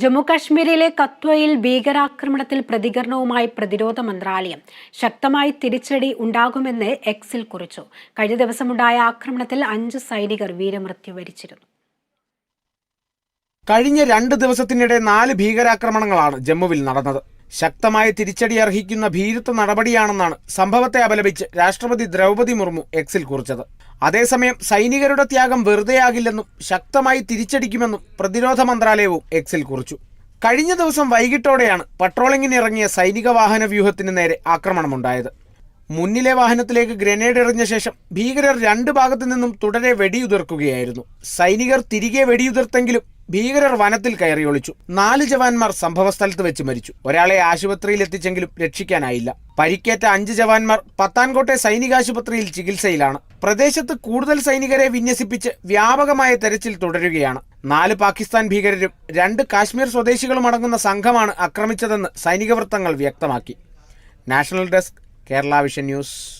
ജമ്മു കാശ്മീരിലെ കത്വയിൽ ഭീകരാക്രമണത്തിൽ പ്രതികരണവുമായി പ്രതിരോധ മന്ത്രാലയം ശക്തമായി തിരിച്ചടി ഉണ്ടാകുമെന്ന് എക്സിൽ കുറിച്ചു. കഴിഞ്ഞ ദിവസമുണ്ടായ ആക്രമണത്തിൽ അഞ്ച് സൈനികർ വീരമൃത്യു വരിച്ചിരുന്നു. കഴിഞ്ഞ രണ്ട് ദിവസത്തിനിടെ നാല് ഭീകരാക്രമണങ്ങളാണ് ജമ്മുവിൽ നടന്നത്. ശക്തമായ തിരിച്ചടി അർഹിക്കുന്ന ഭീരുത്വ നടപടിയാണെന്നാണ് സംഭവത്തെ അപലപിച്ച് രാഷ്ട്രപതി ദ്രൗപദി മുർമു എക്സിൽ കുറിച്ചത്. അതേസമയം സൈനികരുടെ ത്യാഗം വെറുതെയാകില്ലെന്നും ശക്തമായി തിരിച്ചടിക്കുമെന്നും പ്രതിരോധ മന്ത്രാലയവും എക്സിൽ കുറിച്ചു. കഴിഞ്ഞ ദിവസം വൈകിട്ടോടെയാണ് പട്രോളിങ്ങിനിറങ്ങിയ സൈനിക വാഹന വ്യൂഹത്തിന് നേരെ ആക്രമണമുണ്ടായത്. മുന്നിലെ വാഹനത്തിലേക്ക് ഗ്രനേഡ് എറിഞ്ഞ ശേഷം ഭീകരർ രണ്ട് ഭാഗത്തു നിന്നും തുടരെ വെടിയുതിർക്കുകയായിരുന്നു. സൈനികർ തിരികെ വെടിയുതിർത്തെങ്കിലും ഭീകരർ വനത്തിൽ കയറി ഒളിച്ചു. നാല് ജവാന്മാർ സംഭവസ്ഥലത്ത് വെച്ച് മരിച്ചു. ഒരാളെ ആശുപത്രിയിൽ എത്തിച്ചെങ്കിലും രക്ഷിക്കാനായില്ല. പരിക്കേറ്റ അഞ്ച് ജവാന്മാർ പത്താൻകോട്ടെ സൈനികാശുപത്രിയിൽ ചികിത്സയിലാണ്. പ്രദേശത്ത് കൂടുതൽ സൈനികരെ വിന്യസിപ്പിച്ച് വ്യാപകമായ തെരച്ചിൽ തുടരുകയാണ്. നാല് പാകിസ്ഥാൻ ഭീകരരും രണ്ട് കാശ്മീർ സ്വദേശികളും അടങ്ങുന്ന സംഘമാണ് ആക്രമിച്ചതെന്ന് സൈനിക വൃത്തങ്ങൾ വ്യക്തമാക്കി. National desk Kerala vision news.